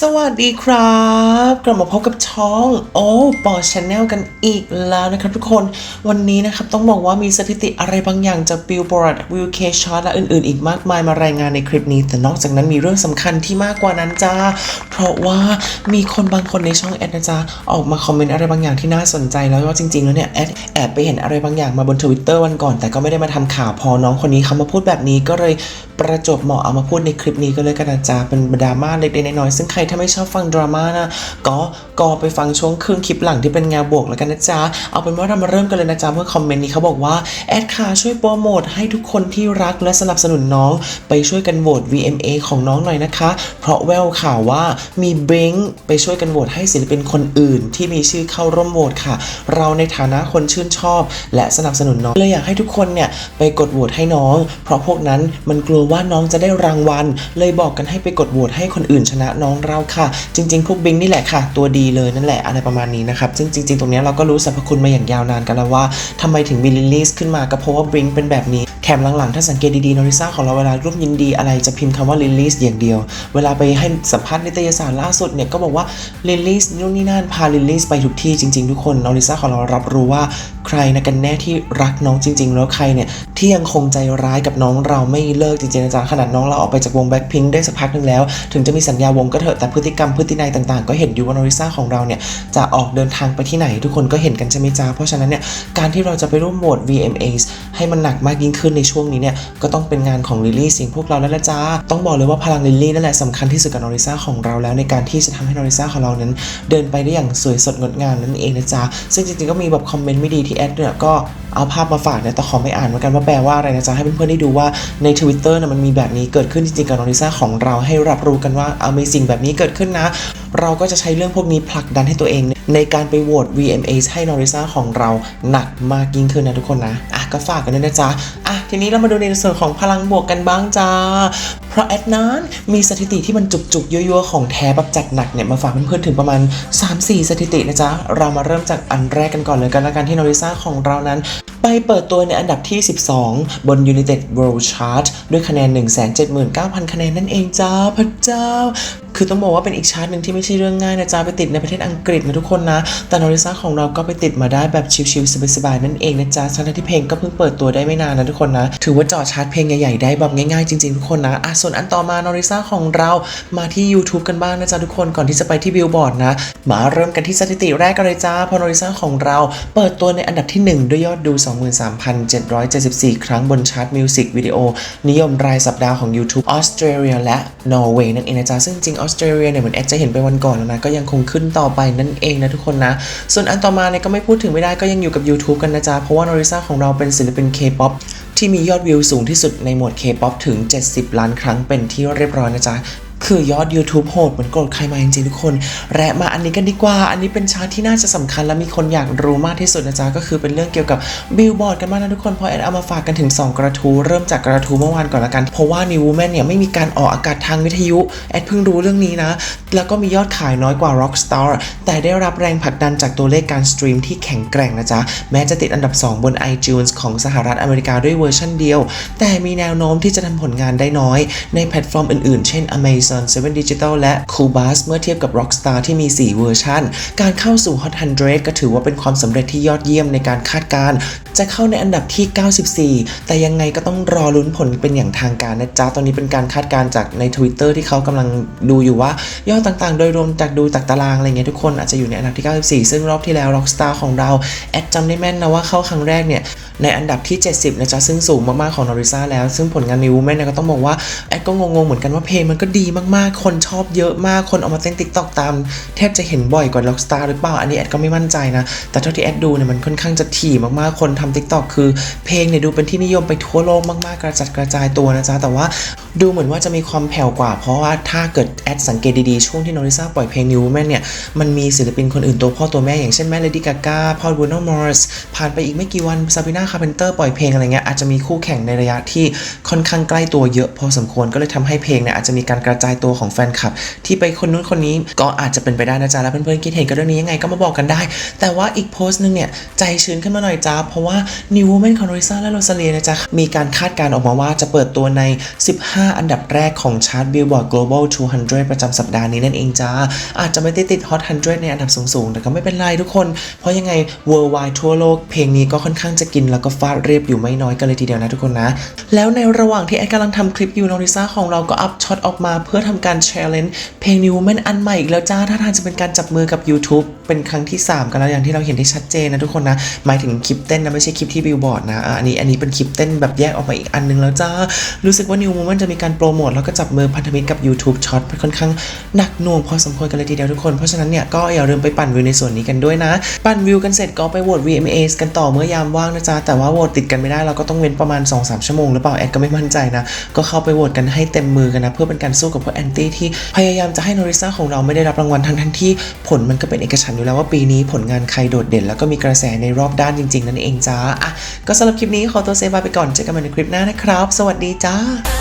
สวัสดีครับ กลับมาพบกับช่องโอ้ปอชแนลกันอีกแล้วนะครับทุกคนวันนี้นะครับต้องบอกว่ามีสถิติอะไรบางอย่างจาก Billboard UK Chart และอื่นๆ อีกมากมายมารายงานในคลิปนี้ แต่นอกจากนั้นมีเรื่องสำคัญที่มากกว่านั้นจ้า เพราะว่ามีคนบางคนในช่องแอดนะจ๊ะออกมาคอมเมนต์อะไรบางอย่างที่น่าสนใจแล้วว่าจริงๆแล้วเนี่ยแอดแอบไปเห็นอะไรบางอย่างมาบน Twitter วันก่อน แต่ก็ไม่ได้มาทำข่าวพอน้องคนนี้เขามาพูดแบบนี้ก็เลยประจบเหมาะเอามาพูดในคลิปนี้ก็เลยกันนะจ๊ะเป็นดราม่าเล็กๆน้อยๆซึ่งใครถ้าไม่ชอบฟังดราม่านะก็ก็ไปฟังช่วงครึ่งคลิปหลังที่เป็นแนวบวกแล้วกันนะจ๊ะ เอาเป็นว่าเรามาเริ่มกันเลยนะจ๊ะเมื่อคอมเมนต์นี้เขาบอกว่าแอดคาช่วยโปรโมทให้ทุกคนที่รักและสนับสนุนน้อง ไปช่วยกันโหวต VMA ของน้องหน่อยนะคะ เพราะแววข่าวว่ามีเบงไปช่วยกันโหวตให้ศิลปินคนอื่น ที่มีชื่อเข้าร่วมโหวตค่ะ เราในฐานะคนชื่นชอบ และสนับสนุนน้องเลยอยากให้ทุกคนเนี่ยไปกดโหวตให้น้อง เพราะพวกนั้นมันกลัวว่าน้องจะได้รางวัล เลยบอกกันให้ไปกดโหวตให้คนอื่นชนะน้องเราค่ะ จริง ๆ พวกบิงนี่แหละค่ะ ตัวดีเลยนั่นแหละอะไรประมาณนี้นะครับ ซึ่งจริง ๆ ตรงนี้เราก็รู้สรรพคุณมาอย่างยาว นานกันแล้วว่าทำไมถึงมีลิลลี่ขึ้นมาก็เพราะว่าบิงเป็นแบบนี้ แถมหลังๆ ถ้าสังเกตดีๆนอริซ่าของเราเวลาร่วมยินดีอะไรจะพิมพ์คำว่าลิลลี่อย่างเดียว เวลาไปให้สัมภาษณ์นิตยสารล่าสุดเนี่ยก็บอกว่าลิลลี่นู่นนี่นั่นพาลิลลี่ไปทุกที่จริง ๆ ทุกคนนอริซ่าของเรารับรู้ว่าใครนะกันแน่ที่รักน้องจริง ๆ แล้วใครเนี่ยที่ยังคงใจร้ายกับน้องเราไม่เลิกจริงๆนะจ๊ะขนาดน้องเราออกไปจากวงแบ็คพิงได้สักพักหนึ่งแล้ว ถึงจะมีสัญญาวงก็เถอะแต่พฤติกรรมพฤตินัยต่างๆ ก็เห็นอยู่ว่านอริซ่าของเราเนี่ยจะออกเดินทางไปที่ไหน ทุกคนก็เห็นกันใช่ไหมจ๊ะเพราะฉะนั้นเนี่ยการที่เราจะไปร่วมโหวต VMAs ให้มันหนักมากยิ่งขึ้นในช่วงนี้เนี่ยก็ต้องเป็นงานของลิลลี่สิงพวกเราแล้วละจ้าต้องบอกเลยว่าพลังลิลลี่นั่นแหละสำคัญที่สุดกับนอริซ่าของเราแล้วในการที่จะทำให้นอริซ่าของเรานั้น เดินไปได้อย่างสวยสดงดงามนั่นเองนะจ๊ะซึ่งจริงๆก็มีแบบคอมเมนต์ไม่ดีที่แอดเนี่ยก็เอาภาพมาฝากเนี่ยแต่ขอไม่อ่านเหมือนกันว่าแปลว่าอะไรนะจ๊ะให้เพื่อนๆได้ดูว่าใน Twitter นะมันมีแบบนี้เกิดขึ้นจริงๆกับนอริซ่าของเราให้รับรู้กันว่าเอามีสิ่งแบบนี้เกิดขึ้นนะ เราก็จะใช้เรื่องพวกนี้ผลักดันให้ตัวเอง ในการไปโหวต VMA ให้นอริซาของเราหนักมากยิ่งขึ้นนะทุกคนนะอะก็ฝากกันด้วยนะจ๊ะอะ ทีนี้เรามาดูในส่วนของพลังบวกกันบ้างจ้า เพราะแอดนั้นมีสถิติที่มันจุกๆยั่วๆของแท้แบบจัดหนักเนี่ยมาฝากเพื่อนๆถึงประมาณ 3-4 สถิตินะจ๊ะ เรามาเริ่มจากอันแรกกันก่อนเลยกันละกันที่นอริซ่าของเรานั้น ไปเปิดตัวในอันดับที่ 12 บน United World Chart ด้วยคะแนน 179,000 คะแนนนั่นเองจ้าพระเจ้า คือต้องบอกว่าเป็นอีกชาร์ตหนึ่งที่ไม่ใช่เรื่องง่ายนะจ๊ะไปติดในประเทศอังกฤษนะทุกคนนะ แต่นอริซ่าของเราก็ไปติดมาได้แบบชิลๆสบายๆนั่นเองนะจ๊ะทั้งที่เพลงก็เพิ่งเปิดตัวได้ไม่นานนะทุกคนนะ ถือว่าจอชาร์ตเพลงใหญ่ๆได้แบบง่ายๆจริงๆทุกคนนะอะส่วนอันต่อมานอริซ่าของเรามาที่ YouTube กันบ้างนะจ๊ะทุกคนก่อนที่จะไปที่บิลบอร์ดนะ มาเริ่มกันที่สถิติแรกกันเลยจ้าพอนอริซ่าของเราเปิดตัวในอันดับที่ 1 ด้วยยอดดู 23,774 ครั้งบนชาร์ตมิวสิกวิดีโอนิยมรายสัปดาห์ของ YouTube ออสเตรเลียและนอร์เวย์นั่นเองนะจ๊ะซึ่งจริงออสเตรเลียเนี่ยเหมือนแอดจะเห็นไปวันก่อนแล้วนะก็ยังคงขึ้นต่อไปนั่นเองนะทุกคนนะ ส่วนอันต่อมาเนี่ยก็ไม่พูดถึงไม่ได้ก็ยังอยู่กับ YouTube กันนะจ๊ะเพราะว่านอริซ่าของเราเป็นศิลปิน K-POP ที่มียอดวิวสูงที่สุดในหมวด K-POP ถึง 70 ล้านครั้งเป็นที่เรียบร้อยนะจ๊ะ คือยอด YouTube โหดเหมือนโกรธใครมาจริงๆทุกคน และมาอันนี้กันดีกว่า อันนี้เป็นชาร์ตที่น่าจะสำคัญและมีคนอยากรู้มากที่สุดนะจ๊ะก็คือเป็นเรื่องเกี่ยวกับบิลบอร์ดกันบ้างนะทุกคนเพราะแอดเอามาฝากกันถึง 2 กระทู้เริ่มจากกระทู้เมื่อวานก่อนละกัน เพราะว่า New Woman เนี่ยไม่มีการออกอากาศทางวิทยุแอดเพิ่งรู้เรื่องนี้นะ แล้วก็มียอดขายน้อยกว่า Rockstar แต่ได้รับแรงผลักดันจากตัวเลขการสตรีมที่แข็งแกร่งนะจ๊ะแม้จะติดอันดับ 2 บน iTunes ของสหรัฐอเมริกาด้วยเวอร์ชันเดียว แต่มีแนวโน้มที่จะทำผลงานได้น้อยในแพลตฟอร์มอื่นๆ เช่น Amazon 7 Digital และ Cubas เมื่อเทียบกับ Rockstar ที่มี 4 เวอร์ชัน การเข้าสู่ Hot 100 ก็ถือว่าเป็นความสำเร็จที่ยอดเยี่ยมในการคาดการ จะเข้าในอันดับที่ 94 แต่ยังไงก็ต้องรอลุ้นผลเป็นอย่างทางการนะจ๊ะ ตอนนี้เป็นการคาดการจากใน Twitter ที่เขากำลังดูอยู่ว่ายอดต่างๆ โดยรวมจากดูจากตารางอะไรเงี้ยทุกคนอาจจะอยู่ในอันดับที่ 94 ซึ่งรอบที่แล้ว Rockstar ของเราแอดจำได้แม่นนะว่าเข้าครั้งแรกเนี่ยในอันดับที่ 70 นะจ๊ะ ซึ่งสูงมากๆของนอริซ่าแล้ว ซึ่งผลงานในวูแมนเนี่ยก็ต้องบอกว่าแอดก็งงๆเหมือนกันว่าเพลงมันก็ดีมากๆ คนชอบเยอะมาก คนเอามาเต้นติ๊กตอกตาม แทบจะเห็นบ่อยกว่าล็อกสตาร์หรือเปล่า อันนี้แอดก็ไม่มั่นใจนะ แต่เท่าที่แอดดูเนี่ยมันค่อนข้างจะถี่มากๆ คนทำติ๊กตอกคือ เพลงเนี่ยดูเป็นที่นิยมไปทั่วโลกมากๆ กระจัดกระจายตัวนะจ๊ะ แต่ว่าดูเหมือนว่าจะมีความแผ่วกว่า เพราะว่าถ้าเกิดแอดสังเกตดีๆ ช่วงที่โนริซ่าปล่อยเพลง New Woman เนี่ย มันมีศิลปินคนอื่นตัวพ่อตัวแม่อย่างเช่นแม่เลดี้กากาพอลบูโนมอร์สผ่านไปอีกไม่กี่วันซาบิน่าคาร์เพนเตอร์ปล่อยเพลงอะไรเงี้ยอาจจะมีคู่แข่งในระยะที่ค่อนข้างใกล้ตัวเยอะพอสมควรก็เลยทำให้เพลงเนี่ยอาจจะมีการกระจายน์ตัวของแฟนคลับ ที่ไปคนนู้นคนนี้ก็อาจจะเป็นไปได้นะจ๊ะแล้วเพื่อนๆคิดเห็นกับเรื่องนี้ยังไงก็มาบอกกันได้ แต่ว่าอีกโพสต์หนึงเนี่ยใจชื้นขึ้นมาหน่อยจ้าเพราะว่า New Woman ของ Risa และ Rosalie นะจ๊ะมีการคาดการณ์ออกมาว่าจะเปิดตัวใน 15 อันดับแรกของชาร์ต Billboard Global 200 ประจำสัปดาห์นี้นั่นเองจ้าอาจจะไม่ได้ติด Hot 100 ในอันดับสูงๆแต่ก็ไม่เป็นไรทุกคน เพราะยังไง worldwide ทั่วโลกเพลงนี้ก็ค่อนข้างจะกินแล้วก็ฟาดเรียบอยู่ไม่น้อยกันเลยทีเดียวนะทุกคนนะ แล้วในระหว่างที่แอดกำลังทำคลิปอยู่น้องลิซ่าของเราก็อัพช็อตออกมาเพื่อทำการ challenge เพลง New Woman อันใหม่อีกแล้วจ้าถ้าทางจะเป็นการจับมือกับ YouTube เป็นครั้งที่ 3 กันแล้วอย่างที่เราเห็นได้ชัดเจนนะทุกคนนะหมายถึงคลิปเต้นนะไม่ใช่คลิปที่บิลบอร์ดนะอะอันนี้อันนี้เป็นคลิปเต้นแบบแยกออกมาอีกอันนึงแล้วจ้ารู้สึกว่า New Woman จะมีการโปรโมทแล้วก็จับมือพันธมิตรกับ YouTube ช็อตค่อนข้างหนักหน่วงพอสมควรกันเลยทีเดียวทุกคนเพราะฉะนั้นเนี่ยก็อย่าลืมไปปั่นวิวในส่วนนี้กันด้วยนะ ปั่นวิวกันเสร็จก็ไปโหวต VMAs กันต่อเมื่อยามว่างนะจ๊ะแต่ว่าโหวตติดกันไม่ได้เราก็ต้องเว้นประมาณ 2-3 ชั่วโมงหรือเปล่าแอดก็ไม่มั่นใจนะก็เข้าไปโหวตกันให้เต็มมือกันนะเพื่อเป็นการสู้กับพวกแอนตี้ที่พยายามจะให้นอริซ่าของเราไม่ได้รับรางวัลทั้งทั้งที่ผลมันก็เป็นเอกฉันท์อยู่แล้วว่าปีนี้ผลงานใครโดดเด่น แล้วก็มีกระแสในรอบด้านจริง ๆ นั่นเองจ้าอะก็สำหรับคลิปนี้ขอตัวเซบายไปก่อนเจอกันใหม่ในคลิปหน้านะครับ สวัสดีจ้า